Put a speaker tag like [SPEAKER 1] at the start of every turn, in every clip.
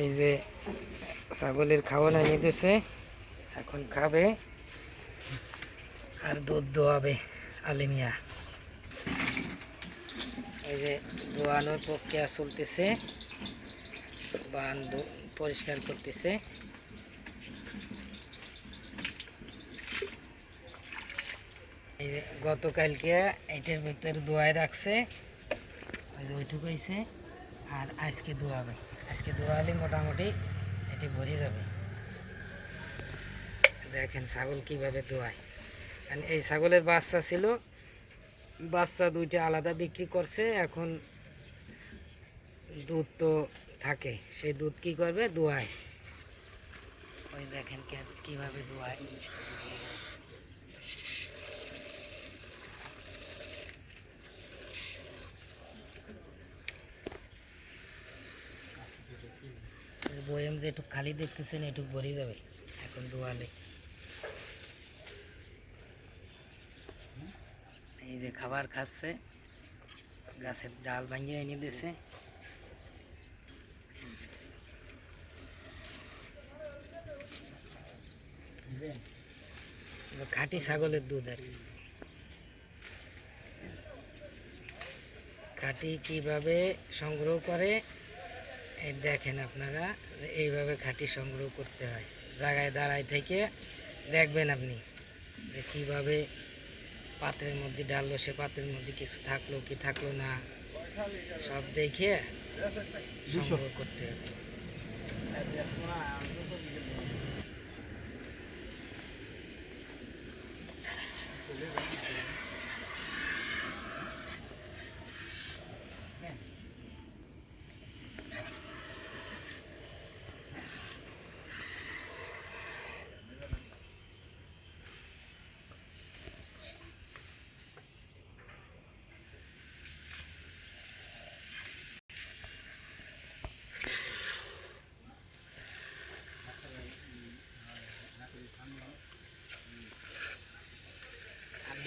[SPEAKER 1] এই যে ছাগলের খাওয়ানো দিছে এখন খাবে আর দুধ দোয়াবে আলিমিয়া। এই যে দোয়ানোর প্রক্রিয়া চলতেছে, বান পরিষ্কার করতেছে। এই যে গতকালকে এটার ভিতরে দোয়ায় রাখছে, ওই যে ওইটুকু আর আজকে দোয়াবে। আজকে দোয়ালে মোটামুটি এটি ভরে যাবে। দেখেন ছাগল কীভাবে দোয়ায়। কারণ এই ছাগলের বাচ্চা ছিল, বাচ্চা দুইটা আলাদা বিক্রি করছে, এখন দুধ তো থাকে। সেই দুধ কি করবে? দোয়ায়। ওই দেখেন কীভাবে দোয়ায়। বয়াম একটু খালি দেখতেছেন, একটু ভরে যাবে। এখন দোয়ালে। এই যে খাবার খাচ্ছে, গাছের ডাল ভাঙিয়ে এনে দিছে। খাঁটি ছাগলের দুধ আর খাঁটি কীভাবে সংগ্রহ করে এই দেখেন আপনারা এইভাবে খাঁটি সংগ্রহ করতে হয়। জায়গায় দাঁড়ায় থেকে দেখবেন আপনি যে কীভাবে পাত্রের মধ্যে ডাললো সে পাত্রের মধ্যে কিছু থাকল কি থাকল না সব দেখে সংগ্রহ করতে হবে।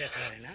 [SPEAKER 1] দেখা হয় না।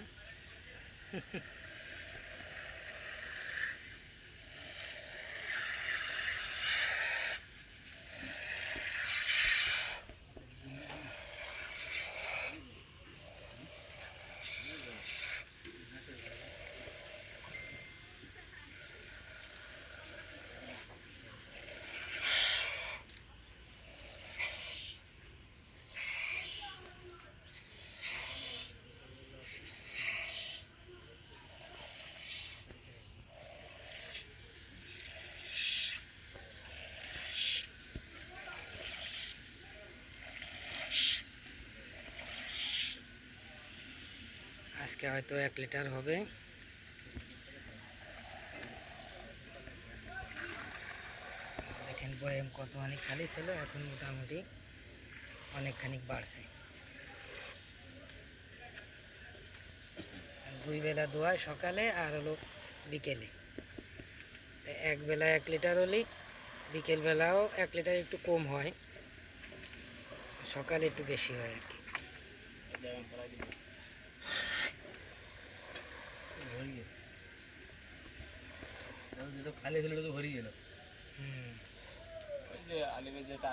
[SPEAKER 1] আজকে হয়তো এক লিটার হবে। দেখেন বয়াম কত অনেক খালি ছিল, এখন মোটামুটি অনেকখানি বাড়ছে। দুই বেলা দোয়ায় সকালে আর হলো বিকেলে। এক বেলা এক লিটার হলেই বিকেল বেলাও এক লিটার একটু কম হয়, সকালে একটু বেশি হয় আর কি।
[SPEAKER 2] খালি ছিল তো ভরি গেল।
[SPEAKER 1] হুম।
[SPEAKER 2] ওই যে আলিমের যেটা